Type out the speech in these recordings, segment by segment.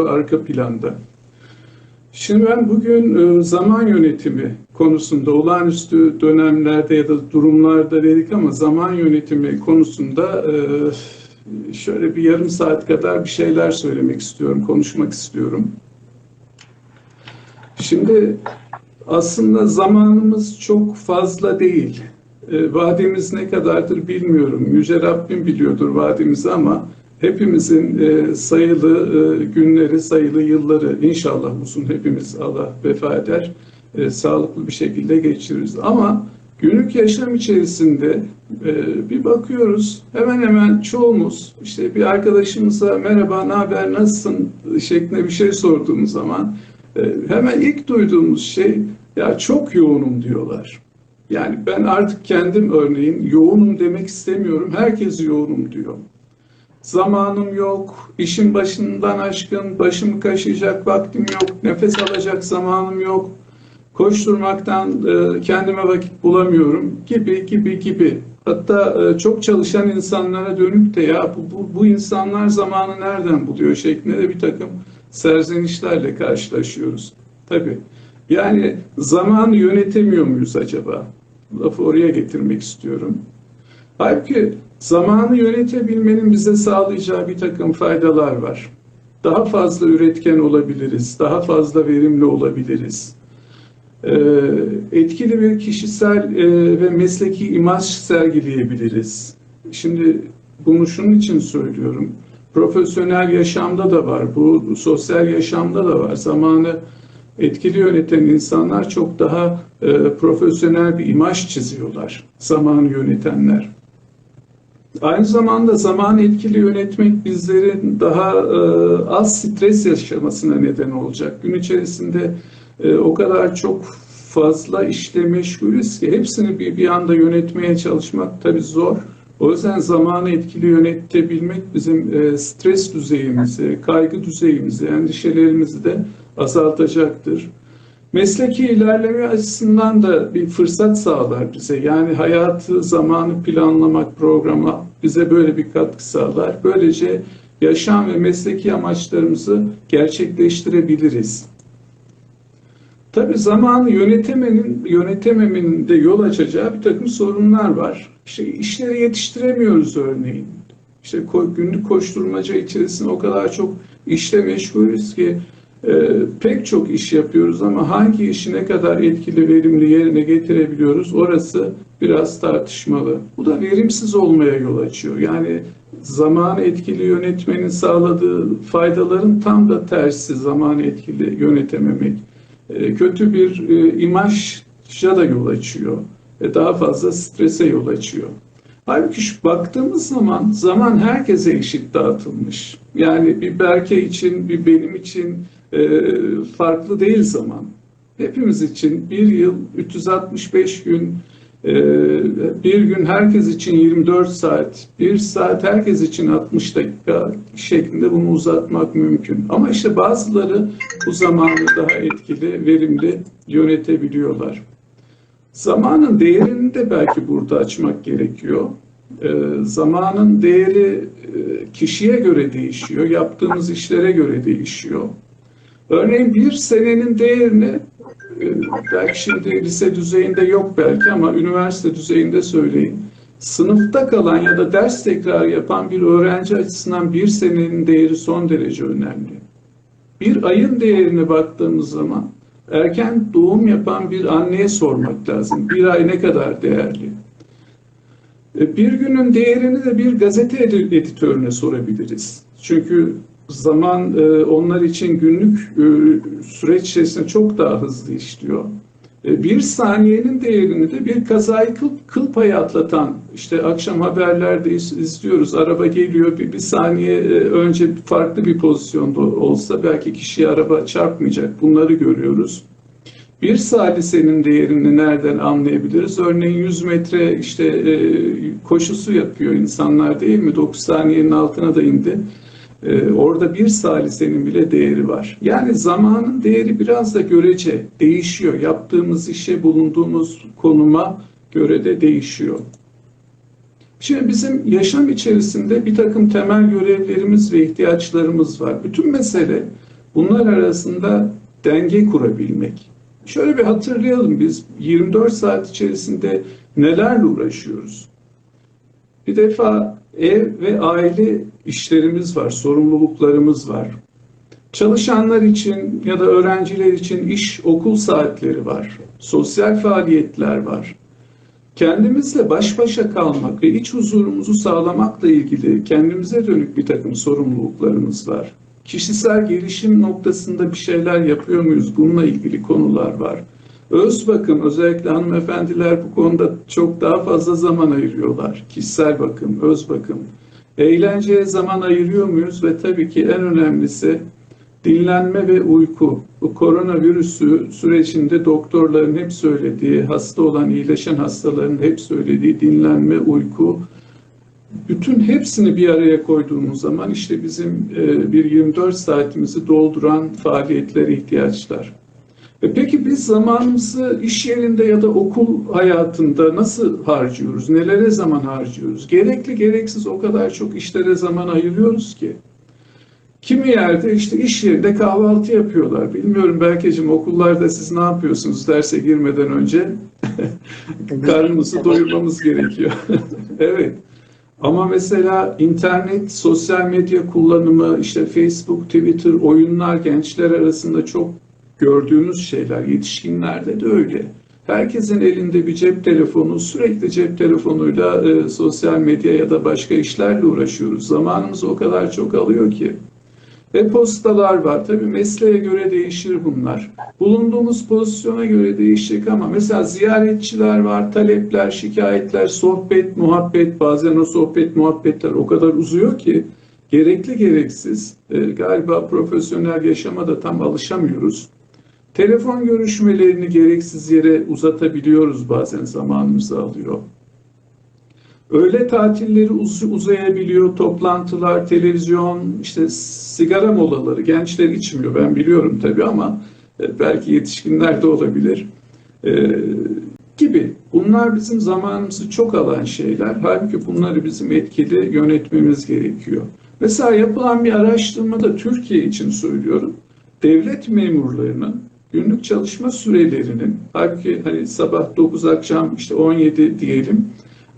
arka planda. Şimdi ben bugün e, zaman yönetimi konusunda olağanüstü dönemlerde ya da durumlarda dedik ama zaman yönetimi konusunda e, şöyle bir yarım saat kadar bir şeyler söylemek istiyorum, konuşmak istiyorum. Şimdi aslında zamanımız çok fazla değil. E, vademiz ne kadardır bilmiyorum. Yüce Rabbim biliyordur vademizi ama hepimizin e, sayılı e, günleri, sayılı yılları inşallah uzun hepimiz Allah vefa eder. E, sağlıklı bir şekilde geçiririz. Ama günlük yaşam içerisinde e, bir bakıyoruz hemen hemen çoğumuz işte bir arkadaşımıza merhaba ne haber nasılsın şeklinde bir şey sorduğumuz zaman e, hemen ilk duyduğumuz şey ya çok yoğunum diyorlar. Yani ben artık kendim örneğin yoğunum demek istemiyorum. Herkes yoğunum diyor. Zamanım yok, işin başından aşkın, başımı kaşıyacak vaktim yok, nefes alacak zamanım yok, koşturmaktan e, kendime vakit bulamıyorum gibi gibi gibi. Hatta e, çok çalışan insanlara dönüp de ya bu, bu, bu insanlar zamanı nereden buluyor şeklinde de bir takım serzenişlerle karşılaşıyoruz. Tabii. Yani zamanı yönetemiyor muyuz acaba? Lafı oraya getirmek istiyorum. Halbuki zamanı yönetebilmenin bize sağlayacağı bir takım faydalar var. Daha fazla üretken olabiliriz, daha fazla verimli olabiliriz. Ee, etkili bir kişisel e, ve mesleki imaj sergileyebiliriz. Şimdi bunu şunun için söylüyorum. Profesyonel yaşamda da var, bu sosyal yaşamda da var. Zamanı etkili yöneten insanlar çok daha e, profesyonel bir imaj çiziyorlar. Zamanı yönetenler. Aynı zamanda zaman etkili yönetmek bizlerin daha e, az stres yaşamasına neden olacak. Gün içerisinde e, o kadar çok fazla işle meşgulüz ki hepsini bir, bir anda yönetmeye çalışmak tabii zor. O yüzden zamanı etkili yönetebilmek bizim e, stres düzeyimizi, kaygı düzeyimizi, endişelerimizi de azaltacaktır. Mesleki ilerleme açısından da bir fırsat sağlar bize. Yani hayatı, zamanı planlamak, programa bize böyle bir katkı sağlar. Böylece yaşam ve mesleki amaçlarımızı gerçekleştirebiliriz. Tabii zamanı yönetemenin, yönetememenin de yol açacağı bir takım sorunlar var. İşte işleri yetiştiremiyoruz örneğin. İşte günlük koşturmaca içerisinde o kadar çok işle meşgulüz ki e, pek çok iş yapıyoruz ama hangi işi ne kadar etkili, verimli yerine getirebiliyoruz orası biraz tartışmalı. Bu da verimsiz olmaya yol açıyor. Yani zamanı etkili yönetmenin sağladığı faydaların tam da tersi zamanı etkili yönetememek. E, kötü bir e, imaja da yol açıyor. E, daha fazla strese yol açıyor. Halbuki şu baktığımız zaman zaman herkese eşit dağıtılmış. Yani bir Berke için, bir benim için farklı değil zaman. Hepimiz için bir yıl 365 gün, e, bir gün herkes için 24 saat, bir saat herkes için 60 dakika şeklinde bunu uzatmak mümkün. Ama işte bazıları bu zamanı daha etkili, verimli yönetebiliyorlar. Zamanın değerini de belki burada açmak gerekiyor. E, zamanın değeri e, kişiye göre değişiyor, yaptığımız işlere göre değişiyor. Örneğin bir senenin değerini e, belki şimdi lise düzeyinde yok belki ama üniversite düzeyinde söyleyeyim. Sınıfta kalan ya da ders tekrar yapan bir öğrenci açısından bir senenin değeri son derece önemli. Bir ayın değerine baktığımız zaman erken doğum yapan bir anneye sormak lazım. Bir ay ne kadar değerli? E, bir günün değerini de bir gazete editörüne sorabiliriz. Çünkü zaman e, onlar için günlük e, süreç içerisinde çok daha hızlı işliyor. Bir saniyenin değerini de bir kazayı kıl, kıl payı atlatan, işte akşam haberlerde izliyoruz, araba geliyor, bir, bir saniye önce farklı bir pozisyonda olsa belki kişiye araba çarpmayacak, bunları görüyoruz. Bir salisenin değerini nereden anlayabiliriz? Örneğin 100 metre işte e, koşusu yapıyor insanlar değil mi? 9 saniyenin altına da indi. E, orada bir salisenin bile değeri var. Yani zamanın değeri biraz da görece değişiyor. Yaptığımız işe, bulunduğumuz konuma göre de değişiyor. Şimdi bizim yaşam içerisinde bir takım temel görevlerimiz ve ihtiyaçlarımız var. Bütün mesele Bunlar arasında denge kurabilmek. Şöyle bir hatırlayalım biz 24 saat içerisinde nelerle uğraşıyoruz? Bir defa ev ve aile işlerimiz var, sorumluluklarımız var. Çalışanlar için ya da öğrenciler için iş, okul saatleri var. Sosyal faaliyetler var. Kendimizle baş başa kalmak ve iç huzurumuzu sağlamakla ilgili kendimize dönük bir takım sorumluluklarımız var. Kişisel gelişim noktasında bir şeyler yapıyor muyuz? Bununla ilgili konular var. Öz bakım, özellikle hanımefendiler bu konuda çok daha fazla zaman ayırıyorlar. Kişisel bakım, öz bakım. Eğlenceye zaman ayırıyor muyuz? Ve tabii ki en önemlisi dinlenme ve uyku. Bu koronavirüsü sürecinde doktorların hep söylediği, hasta olan, iyileşen hastaların hep söylediği dinlenme, uyku. Bütün hepsini bir araya koyduğumuz zaman işte bizim e, bir 24 saatimizi dolduran faaliyetlere ihtiyaçlar. E peki biz zamanımızı iş yerinde ya da okul hayatında nasıl harcıyoruz? Nelere zaman harcıyoruz? Gerekli gereksiz o kadar çok işlere zaman ayırıyoruz ki. Kimi yerde işte iş yerinde kahvaltı yapıyorlar. Bilmiyorum Berkeciğim okullarda siz ne yapıyorsunuz derse girmeden önce? Karnımızı doyurmamız gerekiyor. evet. Ama mesela internet, sosyal medya kullanımı, işte Facebook, Twitter, oyunlar gençler arasında çok gördüğümüz şeyler. Yetişkinlerde de öyle. Herkesin elinde bir cep telefonu, sürekli cep telefonuyla e, sosyal medya ya da başka işlerle uğraşıyoruz. Zamanımız o kadar çok alıyor ki. E-postalar var. Tabii mesleğe göre değişir bunlar. Bulunduğumuz pozisyona göre değişecek ama mesela ziyaretçiler var, talepler, şikayetler, sohbet, muhabbet. Bazen o sohbet, muhabbetler o kadar uzuyor ki gerekli gereksiz e, galiba profesyonel yaşama da tam alışamıyoruz. Telefon görüşmelerini gereksiz yere uzatabiliyoruz bazen zamanımızı alıyor. Öğle tatilleri uz uzayabiliyor, toplantılar, televizyon, işte sigara molaları. Gençler içmiyor ben biliyorum tabii ama e, belki yetişkinler de olabilir. E, gibi. Bunlar bizim zamanımızı çok alan şeyler. Halbuki bunları bizim etkili yönetmemiz gerekiyor. Mesela yapılan bir araştırmada Türkiye için söylüyorum. Devlet memurlarının günlük çalışma sürelerinin halbuki hani sabah 9 akşam işte 17 diyelim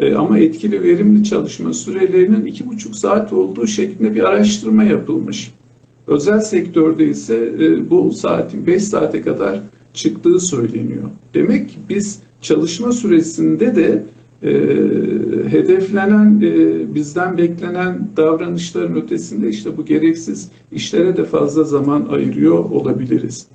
e, ama etkili verimli çalışma sürelerinin iki buçuk saat olduğu şeklinde bir araştırma yapılmış. Özel sektörde ise e, bu saatin 5 saate kadar çıktığı söyleniyor. Demek ki biz çalışma süresinde de e, hedeflenen, e, bizden beklenen davranışların ötesinde işte bu gereksiz işlere de fazla zaman ayırıyor olabiliriz.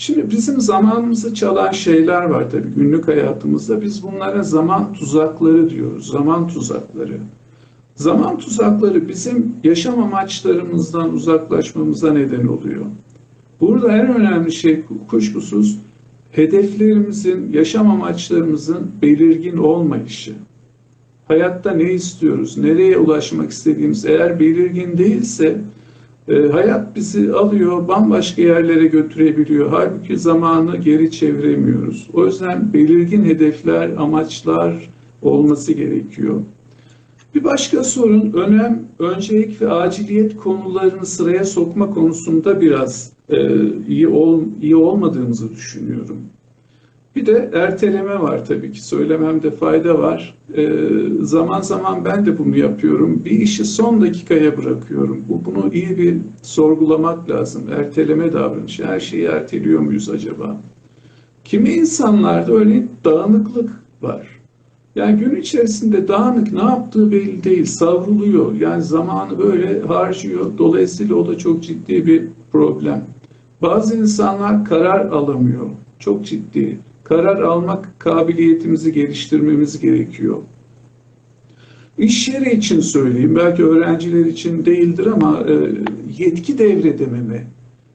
Şimdi bizim zamanımızı çalan şeyler var tabii günlük hayatımızda. Biz bunlara zaman tuzakları diyoruz. Zaman tuzakları. Zaman tuzakları bizim yaşam amaçlarımızdan uzaklaşmamıza neden oluyor. Burada en önemli şey kuşkusuz hedeflerimizin, yaşam amaçlarımızın belirgin olmayışı. Hayatta ne istiyoruz, nereye ulaşmak istediğimiz eğer belirgin değilse e, hayat bizi alıyor, bambaşka yerlere götürebiliyor. Halbuki zamanı geri çeviremiyoruz. O yüzden belirgin hedefler, amaçlar olması gerekiyor. Bir başka sorun önem, öncelik ve aciliyet konularını sıraya sokma konusunda biraz e, iyi ol, iyi olmadığımızı düşünüyorum. Bir de erteleme var tabii ki söylememde fayda var. E, zaman zaman ben de bunu yapıyorum. Bir işi son dakikaya bırakıyorum. Bu bunu iyi bir sorgulamak lazım. Erteleme davranışı. Her şeyi erteliyor muyuz acaba? Kimi insanlarda öyle dağınıklık var. Yani gün içerisinde dağınık ne yaptığı belli değil, savruluyor. Yani zamanı böyle harcıyor. Dolayısıyla o da çok ciddi bir problem. Bazı insanlar karar alamıyor. Çok ciddi. Karar almak kabiliyetimizi geliştirmemiz gerekiyor. İş yeri için söyleyeyim, belki öğrenciler için değildir ama e, yetki devredememe.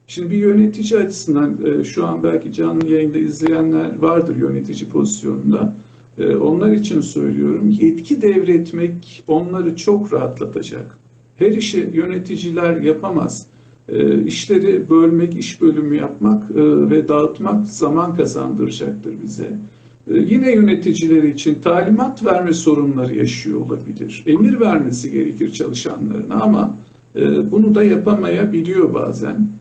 Şimdi bir yönetici açısından e, şu an belki canlı yayında izleyenler vardır yönetici pozisyonunda. E, onlar için söylüyorum, yetki devretmek onları çok rahatlatacak. Her işi yöneticiler yapamaz. E, işleri bölmek, iş bölümü yapmak e, ve dağıtmak zaman kazandıracaktır bize. E, yine yöneticiler için talimat verme sorunları yaşıyor olabilir. Emir vermesi gerekir çalışanlarına ama bunu da yapamayabiliyor bazen.